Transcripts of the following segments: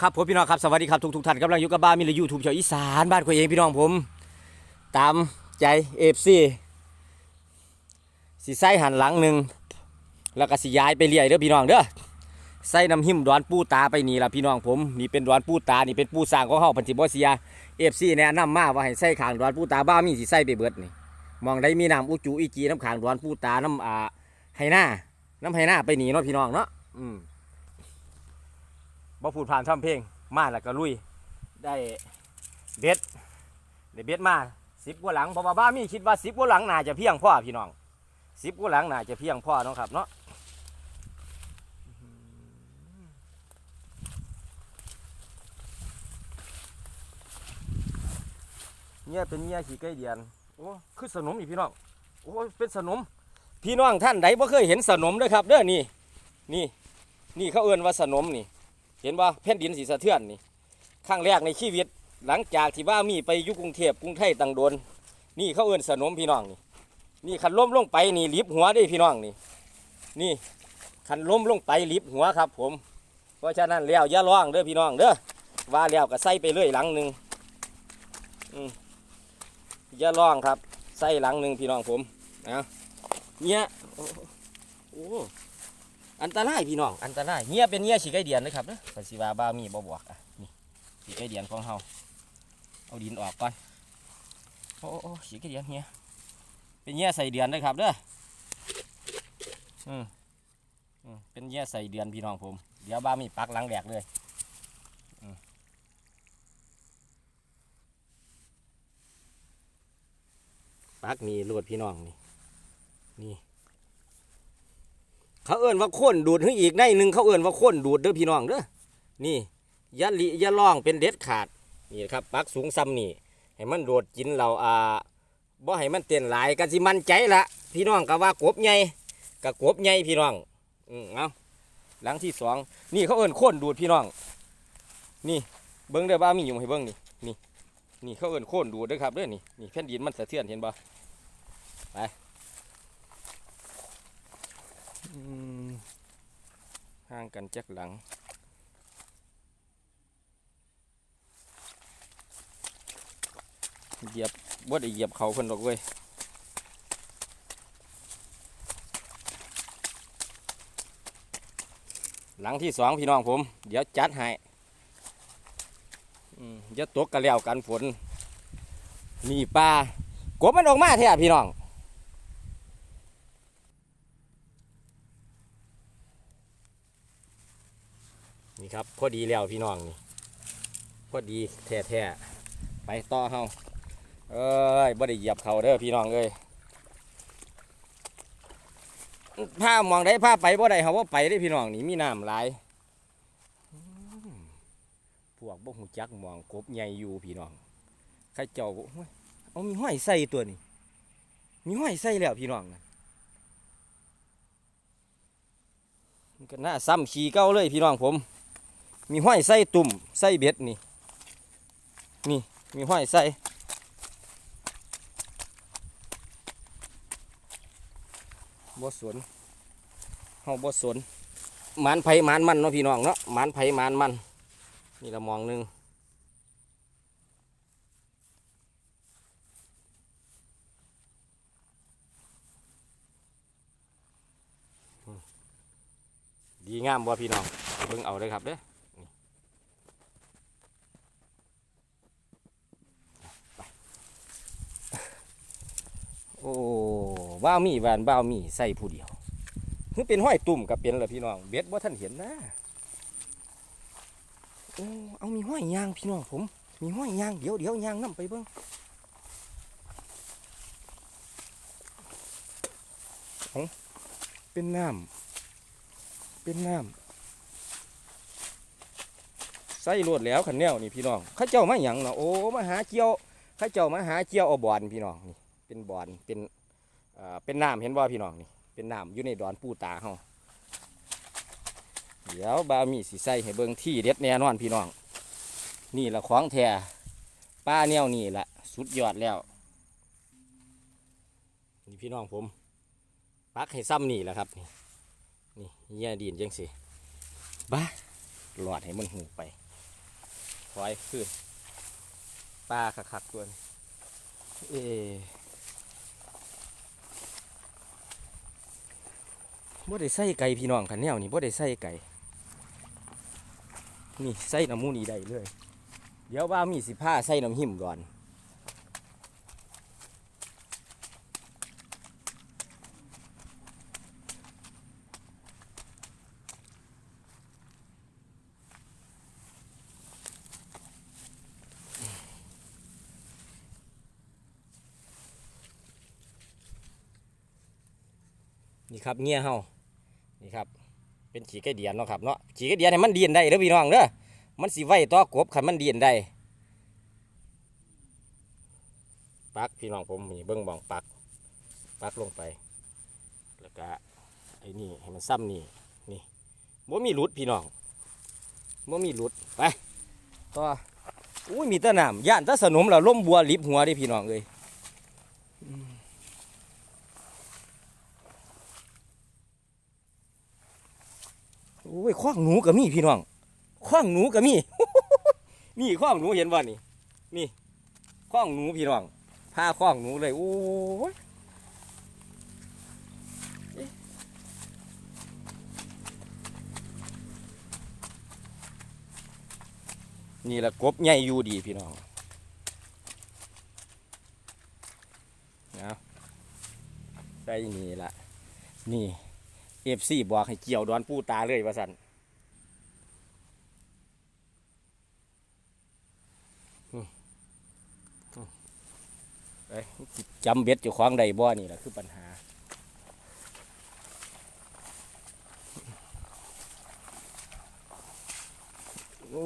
ครับผมพี่น้องครับสวัสดีครับทุกทุกท่านกำลังอยู่กับบ้านมิลยูทูบชาวอีสานบ้านคนเองพี่น้องผม ตามใจเอฟซีสีไส้หันหลังหนึ่งแล้วก็สิย้ายไปเรื่อยเด้อพี่น้องเด้อใส่น้ำหิมดอนปูตาไปนี่ละพี่น้องผมนี่เป็นดอนปูตานี่เป็นปูสร้างของเฮาพันธิบเสียเอฟซีแนะนำมาว่าให้ใส่ขางดอนปูตาบ้ามีสิใส่ไปเบิดนี่มองได้มีน้ำอุจูอีจีน้ำขางดอนปูตาน้ำอ่าไหหน้าน้ำไหหน้าไปนี่เนาะพี่น้องเนาะอืม บ่พูดผ่านทำเพลงมาแล้วก็ลุยได้เบ็ดได้เบ็ดมาสิบกว่าหลังพราะว่าบ้ามีคิดว่าสิบกว่าหลังน่าจะเพียงพ่อพี่น้องสิบกว่าหลังน่าจะเพียงพ่อเนาะครับเนาะเนี่ยเป็นเนี่ยขี่ไก่เดียนโอ้คือสนมอีกพี่น้องโอ้เป็นสนมพี่น้องท่านใดบ่เคยเห็นสนมเด้อครับเด้อนี่นี่นี่เขาเอื่นว่าสนมนี่ เห็นว่าแผ่นดินสีสะเทือนนี่ครั้งแรกในชีวิตหลังจากที่ว่ามีไปยุกรุงเทพกรุงไทยตังโดน นี่เขาเอิ้นสนมพี่น้องนี่นี่คันล้มลงไปนี่ลิบหัวได้พี่น้องนี่ นี่คันล้มลงไปลิบหัวครับ ผม เพราะฉะนั้นแล้วอย่าร้องเด้อพี่น้องเด้อว่าแล้วก็ใส่ไปเรื่อยหลังหนึ่งอย่าร้องครับใส่หลังหนึ่งพี่น้องผมนะเนี่ยโอ้ อันตรายพี่น้องอันตรายเงี้ยเป็นเงี้ยฉีกไอเดียนนะครับเด้อภาษีวาบ้ามีบ่บวกอะนี่ฉีกไอเดียนของเฮาเอาดินออกก่อนโอ้โอ้ฉีกไอเดียนเงี้ยเป็นเงี้ยใส่เดือนนะครับเด้ออืมอืมเป็นเงี้ยใส่เดือนพี่น้องผม เดี๋ยวบ้ามีปักหลังแดกเลยปักนี่รวดพี่น้องนี่นี่ เขาเอิ่นว่าข้นดูดให้อีกในหนึ่งเขาเอิ่นว่าข้นดูดเด้อพี่น้องเด้อนี่ยาลิยาล่องเป็นเด็ดขาดนี่ครับปักสูงซ้ำนี่ให้มันโดดกินเราอ่าบ่ให้มันเต้นหลายกันสิมันใจละพี่น้องก็ว่ากบใหญ่กับกบใหญ่พี่น้องอืมเอาหลังที่สองนี่เขาเอิ่นข้นดูดพี่น้อง นี่เบิ้งเด้อบ้ามีอยู่ให้เบิ้งนี่นี่นี่เขาเอิ่นข้นดูดเด้อครับเด้อนี่นี่แผ่นดินมันสะเทือนเห็นบ่ไป ห่างกันจักหลัง เหยียบบ่ได้เหยียบเขาเพิ่นดอกเว้ยหลังที่สองพี่น้องผม เดี๋ยวจัดให้อืมอย่าตกกันแล้วกันฝน มีปลากบมันออกมาแท้พี่น้อง ครับ พอดีแล้วพี่น้องนี่พอดีแท้แท้ๆไปต่อเฮาเอ้ยบ่ได้เหยียบเขาเด้อพี่น้องเอ้ยผ้ามองได้ผ้าไปบ่ได้เขาว่าไปได้พี่น้องนี่มีน้ำหลายพวกบ่หูจักมองกบใหญ่อยู่พี่น้องใครเจ้าก็โอ้ยเอามีห้อยใส่ตัวนี้มีห้อยใส่แล้วพี่น้องนะมันก็น่าซ้ำขี่เก้าเลยพี่น้องผม มีห้อยไส้ตุ่มไส้เบ็ดนี่ นี่มีห้อยไส้บ่สวนเฮาบ่สวนหมานไผ่หมานมันเนาะพี่น้องเนาะหมานไผ่หมานมันนี่ละมองหนึงดีงามบ่พี่น้องเบิ่งเอาเลยครับเด้อ โอ้บ้าวมีบ้านบ้าวมีใส่ผู้เดียวคือเป็นห้อยตุ่มกับเป็นเหรพี่น้อง เบ็ดว่าท่านเห็นนะโอ้เอามีห้อยยางพี่น้องผม มีห้อยยางเดี๋ยวเดี๋ยวยางน้ำไปเบิ้งเป็นน้ำเป็นน้ำใส่รวดแล้วขันแนวนี่พี่น้องข้าเจ้ามาหยังเนาะโอ้มาหาเจียวข้าเจ้ามาหาเจียวเอาบอนพี่น้องนี่ เป็นบอนเป็นเอ่อเป็นน้ำเห็นบ่พี่น้องนี่เป็นน้ำอยู่ในดอนปูตาเฮาเดี๋ยวบามีสิใส่ให้เบิ่งที่เด็ดแน่นอนพี่น้อง นี่ละของแท้ป้าแนวนี่ละสุดยอดแล้ว นี่พี่น้องผมปักให้ซ้ำนี่แหละครับ นี่นี่เยี่ยดินจังสิบ้าหลอดให้มันหูไปถอยขึ้นปลาคักๆตัวนี้เอ๊ บ่ได้ใส่ไก่พี่น้องขันแนวนี่บ่ได้ใส่ไก่นี่ใส่น้ำมูนี่ได้เลย เดี๋ยวว่ามีสิผ้าใส่น้ำหิมก่อนนี่ครับเงี้ยเฮา นี่ครับ เป็นขี่ไก่เดียนเนาะครับเนาะขี่ไก่เดียนให้มันเดียนได้เด้อพี่น้องเด้อมันสิไว้ต่อกบคันมันเดียนได้ปักพี่น้องผมนี่เบิ้งบองปักปักลงไป แล้วก็ไอ้นี่ให้มันซ้ำนี่นี่บ่มีหลุดพี่น้องบ่มีหลุดไปต่ออุ้ยมีตะน้ำย่านตะสนมแล้วล้มบัวลิบหัวดิพี่น้องเอ้ย โอ้ยข้องหนูก็มีพี่น้องข้องหนูก็มีนี่ข้องหนูเห็นบ่นี่นี่ข้องหนูพี่น้องพาข้องหนูเลยโอ้ยนี่แหละกบใหญ่อยู่ดีพี่น้องเอาใส่นี่ละนี่ เอฟซีบอกให้เกี่ยวดอนปูตาเลยว่าสันอืมอืมเอ้ยสิจำเบ็ดอยู่ขวางใดบ่นี่แหละคือปัญหา โอ้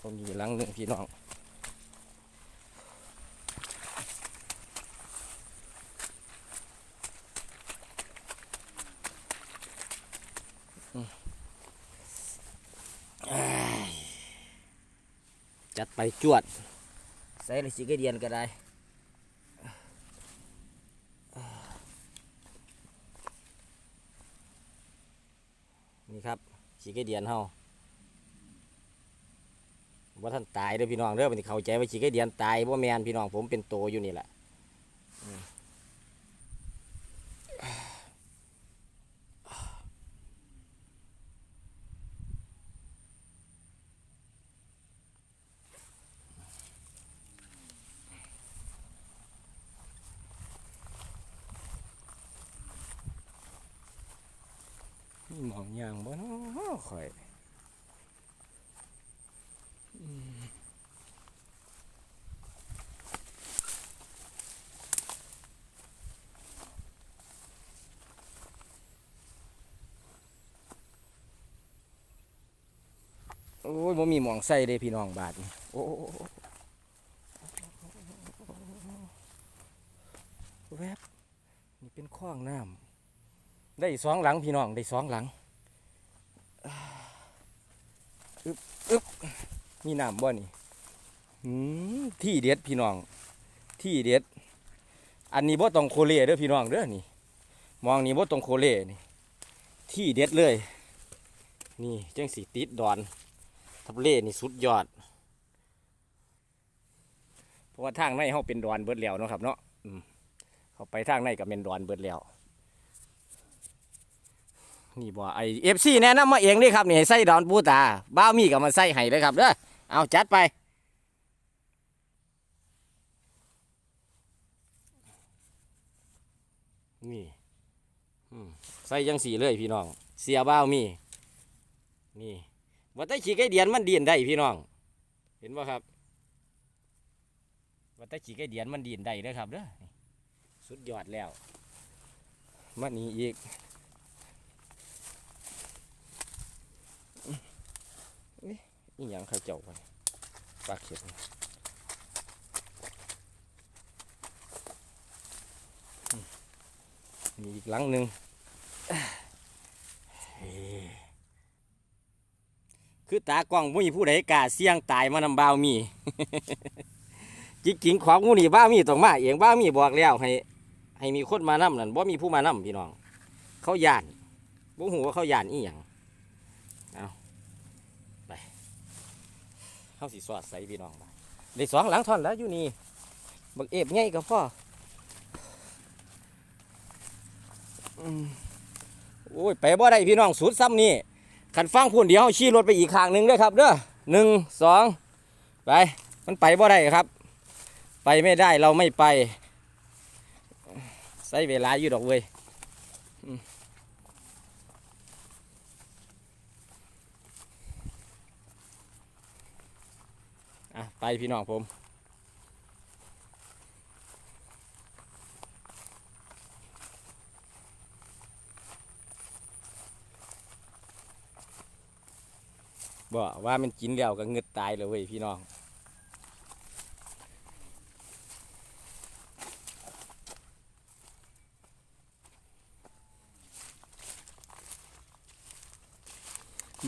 ผมอยู่หลังหนึ่งพี่น้อง จัดไปจวด ใส่เลยสิกเดียนก็ได้นี่ครับสีกระเดียนเฮาว่าท่านตายเด้อพี่น้องเด้อมันเข้าใจว่าสีกระเดียนตายว่าแมนพี่น้องผมเป็นโตอยู่นี่แหละอืมนี่หมองยางบ่เนาะข่อยอืม โอ้ยบ่มีหมองใส่เด้พี่น้องบาทนี่โอ้โอ้โอ้โอ้แวบนี่เป็นคลองน้ำได้สองหลังพี่น้องได้สองหลังอึบอึบมีน้ำบ่นี่หืมที่เด็ดพี่น้อง ที่เด็ด อันนี้บ่ต้องโคเล่เด้อพี่น้องเด้อนี่ มองนี่บ่ต้องโคเล่นี่ ที่เด็ดเลย นี่จังสีติดดอน ทับเล่นี่สุดยอด เพราะว่าทางในเขาเป็นดอนเบิดแล้วเนาะครับ เนาะเขาไปทางในกับเป็นดอนเบิดแล้ว นี่บ่ไอเอฟซีแนะนำมาเองนี่ครับนี่ให้ใส่ดอนปูตา บ้ามีก็มาใส่ให้เลยครับเด้อเอาจัดไปนี่ใส่ยังสีเลยพี่น้อง เสียบ้ามี นี่ ว่าแต่ขี่ไก่เดียนมันเดียนได้พี่น้อง เห็นบ่ครับว่าแต่ขี่ไก่เดียนมันเดียนได้เด้อครับเด้อสุดยอดแล้วมันนี่อีกนี่ยังเขาเจ้าไปปลาเข็ดนี่อืมมีอีกหลังหนึ่งเฮ้คือ ตากล้องบ่มีผู้ใดกล้าเสี่ยงตายมานำบ่าวมีจริงของมูนี่บ้าวมีต้องมาเองบ้าวมีบอกแล้วให้ ให้มีคนมานำนั่นบ่มีผู้มานำพี่น้อง เขาย่านบ่หูว่าเขาย่านอีหยังเอาไปเฮาสิสอดใส่พี่น้องไปได้สองหลังท่อนแล้วอยู่นี่บักเอฟไงกับพ่ออืมโอ้ยไปบ่ได้พี่น้องสุดซ้ำนี่ ขันฟังพูนเดี๋ยวเฮาขี่รถไปอีกข้างหนึ่งด้วยครับเด้อหนึ่งสองไป มันไปบ่ได้ครับ ไปไม่ได้เราไม่ไป ใช้เวลาอยู่ดอกเว้ยอืมอะไปพี่น้องผม บ่ว่ามันกินแล้วก็เงึดตายเลยเว้ยพี่น้อง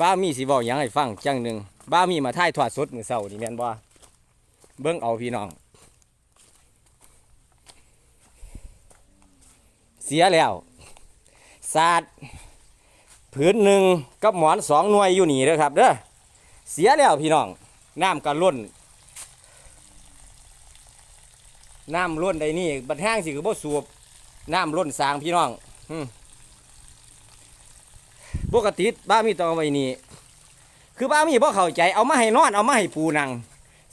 บ้ามีสิบอกยังให้ฟังจังหนึ่งบ้ามีมาถ่ายทอดสดมือเสานี่แม่นบ่เบิ่งเอาพี่น้อง เสียแล้วศาสตร์ผืนหนึ่งกับหมอนสองหน่วยอยู่นี่เด้อครับเด้อ เสียแล้วพี่น้องน้ำก็ล้นน้ำล้นได้นี่บัดแห้งสิคือบ่สูบน้ำล้นสางพี่น้องปกติบ้ามีต้องไว้นี่คือบ้ามีบ่เข้าใจเอามาให้นอนเอามาให้ปูนัง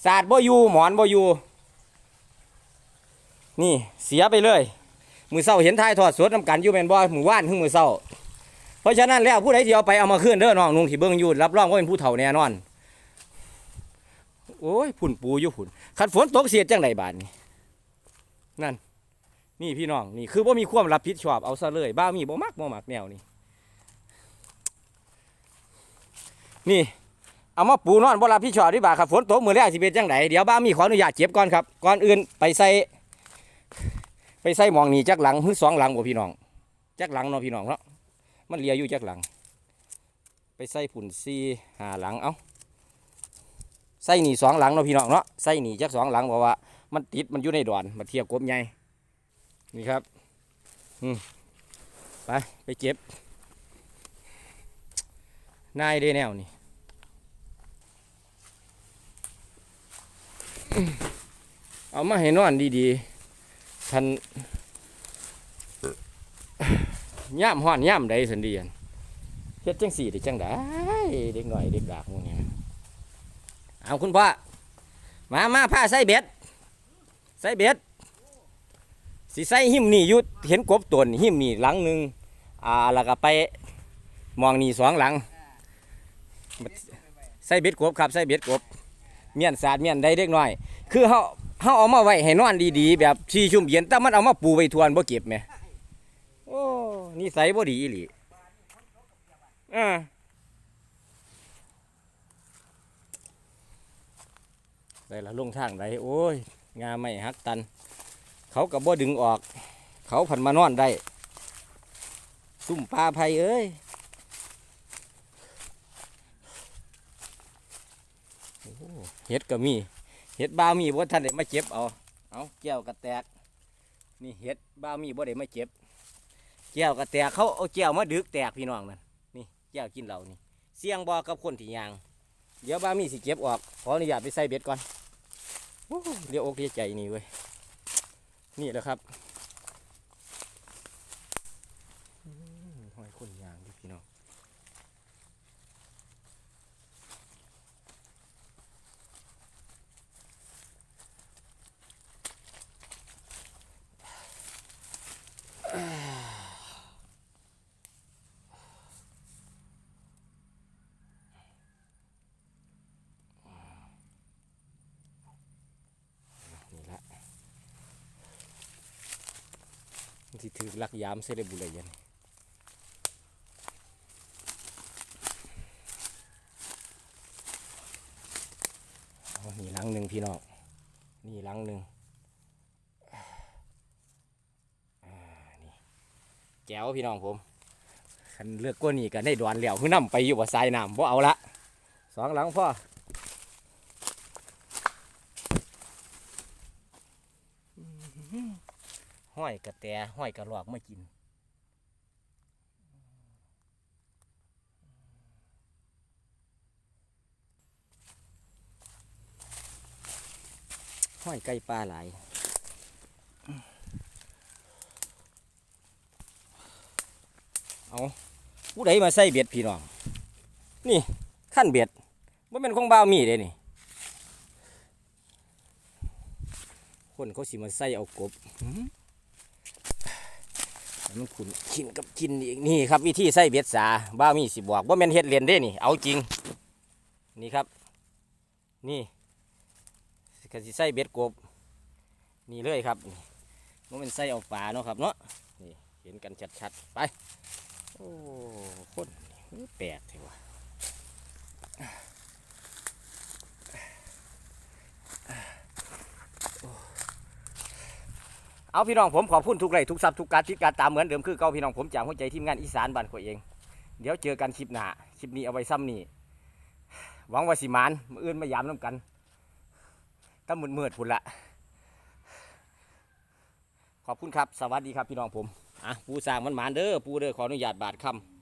ศาสตร์บ่อยู่หมอนบ่อยู่นี่เสียไปเลยมือเศร้าเห็นท้ายทอดสวดน้ำกันอยู่แมนบ่มือว่านถึงมือเศร้าเพราะฉะนั้นแล้วผู้ใดที่เอาไปเอามาคืนเด้อน้องนุ่งที่เบิ่งยู่รับรองว่าเป็นผู้เฒ่าแน่นอน โอ้ยผุ่นปูอยู่ผุ่นขัดฝนตกเสียดจังไดบาดนี่นั่น นี่พี่น้องนี่คือบ่มีความรับผิดชอบเอาซะเลยบ้ามีบ่มักบ่มักแนวนี้นี่เอามาปูนอนบ่รับผิดชอบดีบ่าครับฝนตกมือแรกสิเป็นจังไดเดี๋ยวบ้ามีขออนุญาตเจ็บก่อนครับก่อนอื่นไปใส่ไปใส่หมองนี่จักหลังหรือสองหลังบ่พี่น้องจักหลังเนาะพี่น้องเนาะมันเลียอยู่จักหลัง ไปใส่ผุ่นซีหาหลังเอา ใส่นี่สองหลังเนาะพี่น้องเนาะใส่นี่จักสองหลังเพราะว่า มันติดมันอยู่ในดอนมาเทียบกบใหญ่นี่ครับอืมไปไปเก็บนายได้แนวนี่เอามาให้นอนดีๆทันย่ามห้อนย่ามใดสันเดียนเฮ็ดจังสี่ได้จังได้เด็กหน่อยเด็กดากพวกนี้ เอาคุณพ่อมามาผ้าใส่เบ็ดใส่เบ็ดสิใส่หิมนี่ยุดเห็นกบตัวนี่หิมนี่หลังหนึ่งอ่าแล้วก็ไปมองนี่สองหลังใส่เบ็ดกบครับใส่เบ็ดกบเมียนสาดเมียนได้เด็กน้อย คือเฮาเฮาเอามาไว้ให้นอนดีๆ แบบชีชุ่มเย็นแต่มันเอามาปูไว้ทวนบ่เก็บแหมโอ้นิสัยบ่ดีอีหลีอ่า ได้ละลงทางไดโอ้ย งาไม่หักตัน เขากับบ่ดึงออก เขาผันมานอนได้ซุ่มปลาไผเอ้ยเห็ดก็มี เห็ดบ้ามีบ่ท่านได้มาเจ็บเอา เอาแก้วกระแตก นี่เห็ดบ้ามีบ่ได้มาเจ็บแก้วกระแตกเขาเอาแก้วมาดึกแตกพี่น้องนั่นนี่แก้วกินเหล้านี่เสี่ยงบ่กับคนที่ยาง เดี๋ยวบ้ามีสิเก็บออก ขออนุญาตไปใส่เบ็ดก่อนเดี๋ยวอกเดี๋ยใจนี่เว้ย นี่แหละครับอืมหอยคนยางดิพี่น้อง นี่ละมัน สิถือลักยามเสได็บุเลยยันนี่หลังหนึ่งพี่น้องนี่หลังหนึ่งนี่แก้วพี่น้องผมคันเลือกกว่านี้ก็ได้ดวนแล้วคือน้ำไปอยู่ว่าสายน้ำบ่เอาละสองหลังพ่อ ห้อยกระแตห้อยกระหลอกไม่กิน ห้อยไก่ปลาหลายเอาผู้ใดมาใส่เบียดพี่น้อง นี่ขั้นเบียดว่าเป็นของบ้ามีเลยนี่ คนเขาสิมาใส่เอากบ มันขุนชินกับกินอีกนี่ครับ วิธีใส่เบ็ดสาบ้ามีสิบอกว่าแม่นเฮ็ดเรียนได้นี่ เอาจริง นี่ครับ นี่ก็สิใส่เบ็ดกบ นี่เลยครับมันเป็นใส่เอาปลาเนาะครับเนาะนี่เห็นกันชัดๆไป โอ้คนแปลกเลยวะ เอาพี่น้องผมขอบคุณทุกไรทุกซับทุกการติดการตามเหมือนเดิมคือเก่าพี่น้องผมจากหัวใจทีมงานอีสานบ้านข่อยเอง เดี๋ยวเจอกันคลิปหน้าคลิปนี้เอาไว้ซ้ำนี่หวังว่าสิมานมืออื่นมายามน้ำกันถ้ามืดมืดพุ่นละขอบคุณครับ สวัสดีครับพี่น้องผมอะปูสร้างมันหมานเด้อปูเด้อขออนุญาตบาดคำ